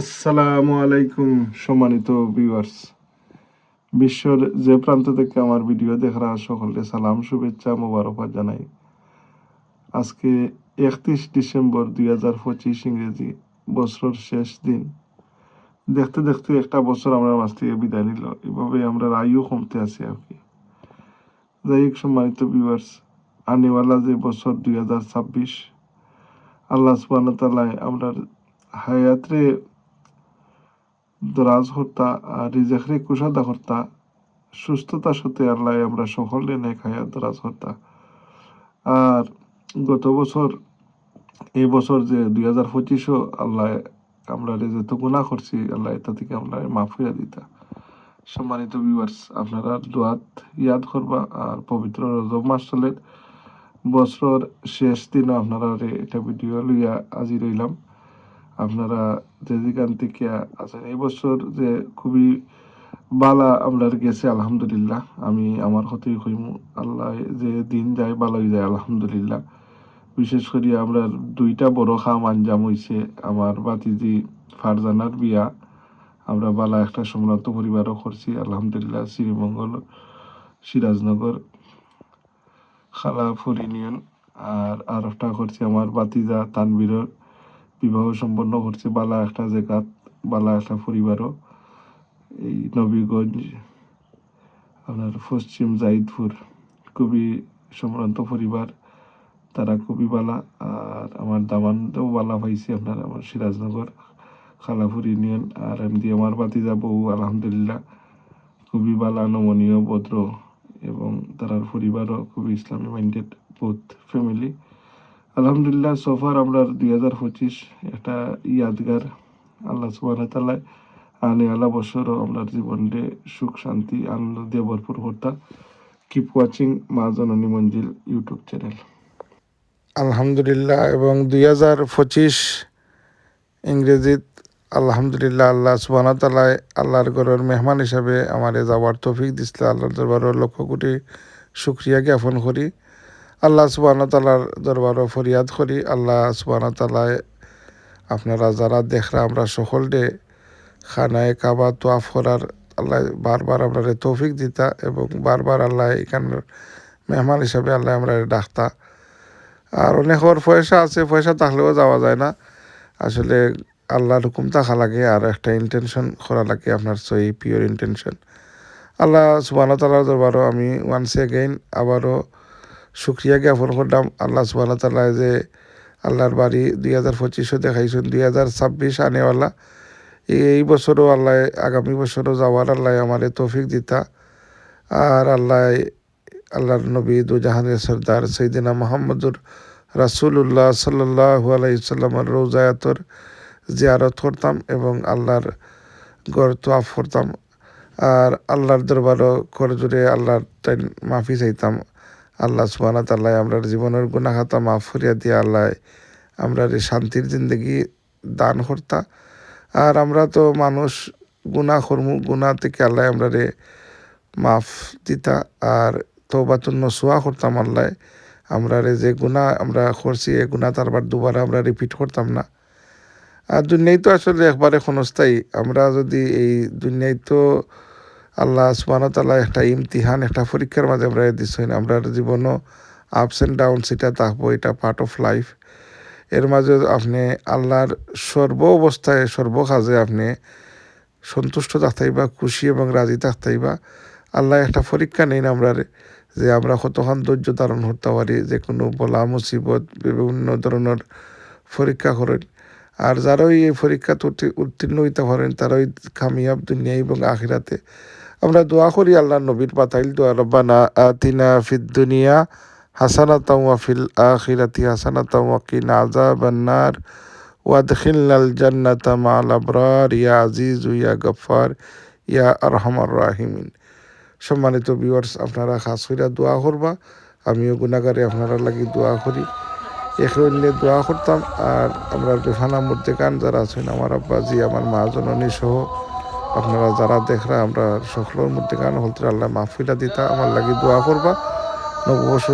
আসসালামু আলাইকুম, সম্মানিত ভিউয়ার্স বিশ্বর যে প্রান্ত থেকে আমার ভিডিও দেখারা সকলকে সালাম, শুভেচ্ছা, মোবারকবাদ জানাই। আজকে একত্রিশ ডিসেম্বর দুই হাজার পঁচিশ ইংরেজি বছরের শেষ দিন। দেখতে দেখতে একটা বছর আমরা মাছ থেকে বিদায় নিল, এভাবে আমরা আয়ু কমতে আছি আর কি। যাই হোক, সম্মানিত ভিউয়ার্স আনেওয়ালা যে বছর দুই হাজার ছাব্বিশ, আল্লাহ সুবাহ তাল্লাহ আমরা হায়াতরে দরাজ আর রিজেকরে কুশাদা হত্যা সুস্থতার সাথে আল্লাহ আমরা সকলে নেক হায়াত দরাজ হত্যা। আর গত বছর, এই বছর যে দুই হাজার পঁচিশও আল্লাহ আমরা যত গুণা করছি, আল্লাহ এটা থেকে আমরা মাফ হইয়া দিতা। সম্মানিত ভিউয়ার্স আপনারা দোয়াত ইয়াদ করবা, আর পবিত্র রজব মাস চলে। বছর শেষ দিন আপনারা এটা ভিডিও লইয়া আজি রইলাম আপনারা যে যেখান থেকে আছেন, এই বছর যে খুবই বালা আমরা গেছে, আলহামদুলিল্লাহ। আমি আমার হতেই হইমু। আল্লাহ যে দিন যায় বালাই যায়, আলহামদুলিল্লাহ। বিশেষ করে আমরা দুইটা বড় খাম আঞ্জাম হইছে, আমার বাতিজি ফারজানার বিয়া। আমরা বালা একটা সম্রান্ত পরিবারও করছি, আলহামদুলিল্লাহ, শ্রীমঙ্গল, সিরাজনগর খালাপুর ইউনিয়ন। আর আর একটা করছি আমার বাতিজা তানবীরের বিবাহ সম্পন্ন করছে, বালা একটা জায়গাত বালা একটা পরিবারও। এই নবীগঞ্জ, আপনার পশ্চিম জাহিদপুর খুবই সম্ভ্রান্ত পরিবার, তারা খুবই বালা। আর আমার দামানও বালা পাইছি আপনার, আমার সিরাজনগর, খালাপুর ইউনিয়ন, আর এমনি আমার বাতিজা বউ, আলহামদুলিল্লাহ, খুবই বালা, নমনীয়, ভদ্র, এবং তার পরিবারও খুবই ইসলামী মাইন্ডেড বোথ ফ্যামিলি আলহামদুলিল্লাহ সোফার আমরা দুই হাজার পঁচিশ একটা ইয়াদগার, আল্লাহ সুবাহ তাল্লাহ আনে আলা বছরও আমরা জীবনে সুখ, শান্তি, আনন্দ দিয়ে ভরপুর করতাম কিপ ওয়াচিং মা জননী মঞ্জিল ইউটিউব চ্যানেল। আলহামদুলিল্লাহ, এবং দুই হাজার পঁচিশ ইংরেজিত আলহামদুলিল্লাহ, আল্লাহ সুবাহ তালাই আল্লাহর ঘরের মেহমান হিসাবে আমার যাওয়ার তৌফিক দিছিল আল্লাহর দরবারের লক্ষ কোটি শুক্রিয়া জ্ঞাপন করি। আল্লাহ সুবাহ তালার দরবারও ফরিয়াদ করি। আল্লাহ সুবাহ তালায় আপনারা যারা দেখরা, আমরা সকলকে খানায় কাবা তোয়াফ করার আল্লাহ বারবার আমরা তৌফিক দিতা এবং বারবার আল্লাহ এখানের মেহমান হিসাবে আল্লাহ আমরা ডাকতা। আর অনেকের পয়সা আছে, পয়সা থাকলেও যাওয়া যায় না। আসলে আল্লাহর হুকুম থাকা লাগে আর একটা ইন্টেনশন করা লাগে আপনার সই পিওর ইন্টেনশন আল্লাহ সুবাহ তালার দরবারও আমি ওয়ান্স এগেইন আবারও শুক্রিয়া জ্ঞাপন করলাম। আল্লাহ সুবাহ তাল্লাহ যে আল্লাহর বাড়ি দুই হাজার পঁচিশও দেখাইছেন, দুই হাজার ছাব্বিশ আনেওয়ালা। এই বছরও আল্লাহ, আগামী বছরও যাওয়ার আল্লাহ আমার তৌফিক দিতা। আর আল্লাহ, আল্লাহর নবী দুজাহানের সর্দার সৈদিনা মোহাম্মদুর রাসুল্লাহ সাল্লাহ আলাইসাল্লামের রোজায়াতর জিয়ারত করতাম এবং আল্লাহর গড় তোয়াফ করতাম। আর আল্লাহর দরবারও করজুড়ে আল্লাহর মাফি চাইতাম। আল্লাহ সুবাহ তাল্লাহ আমরা জীবনের গুণাখাতা মাফ ফরিয়া দিয়ে আল্লাহ আমরা শান্তির জিন্দগি দান করতা। আর আমরা তো মানুষ গুণা কর্ম গুণা থেকে আল্লাহ আমরা রে মাফ দিতা আর তৌবাতুন নসুয়া করতাম আল্লাহ। আমরা রে যে গুণা আমরা করছি, এ গুণা তারবার দুবার আমরা রিপিট করতাম না। আর দুনিয়ায় তো আসলে একবারে ক্ষণস্থায়ী। আমরা যদি এই দুনিয়ায় তো আল্লাহ সুবাহতাল্লাহ একটা ইমতিহান, একটা পরীক্ষার মাঝে আমরা দিচ্ছেন আমরা জীবনও আপস অ্যান্ড ডাউন সেটা থাকব এটা পার্ট অফ লাইফ এর মাঝে আপনি আল্লাহর সর্ব অবস্থায় সর্ব কাজে আপনি সন্তুষ্ট থাকতাইবা, খুশি এবং রাজি থাকতাইবা। আল্লাহ একটা পরীক্ষা নেই আমরা যে আমরা কতক্ষণ ধৈর্য ধারণ করতে পারি, যে কোনো বলা মুসিবত, বিভিন্ন ধরনের পরীক্ষা করেন। আর যারাই এই পরীক্ষাতে উত্তীর্ণ হইতে পারেন, তারাই কামিয়াব দুনিয়া এবং আখিরাতে। আমরা দোয়া করি আল্লাহ নবীর পাতাইল দোয়া, রব্বানা আতিনা ফিদ দুনিয়া হাসানা ওয়া ফিল আখিরাতি হাসানাতাম ওয়া কিনা আযাবান্নার ওয়াদখিলনাল জান্নাতা মা'আল আবরার। ইয়া আজিজ, ইয়া ইয়া আরহামার রাহিমিন। সম্মানিত ভিউয়ার্স আপনারা খাস কইরা দোয়া করবা। আমিও গুণাগারে আপনারা লাগি দোয়া করি। এখানে দোয়া করতাম। আর আমরা বেফানা মধ্যে গান যারা আছেন, আমার আব্বাজি, আমার মহাজননী সহ আপনারা যারা দেখরা, আমরা সকলের মধ্যে গান হলতে আল্লাহ মাহফিলা দিতা, আমার লাগি দোয়া করবা। নববর্ষ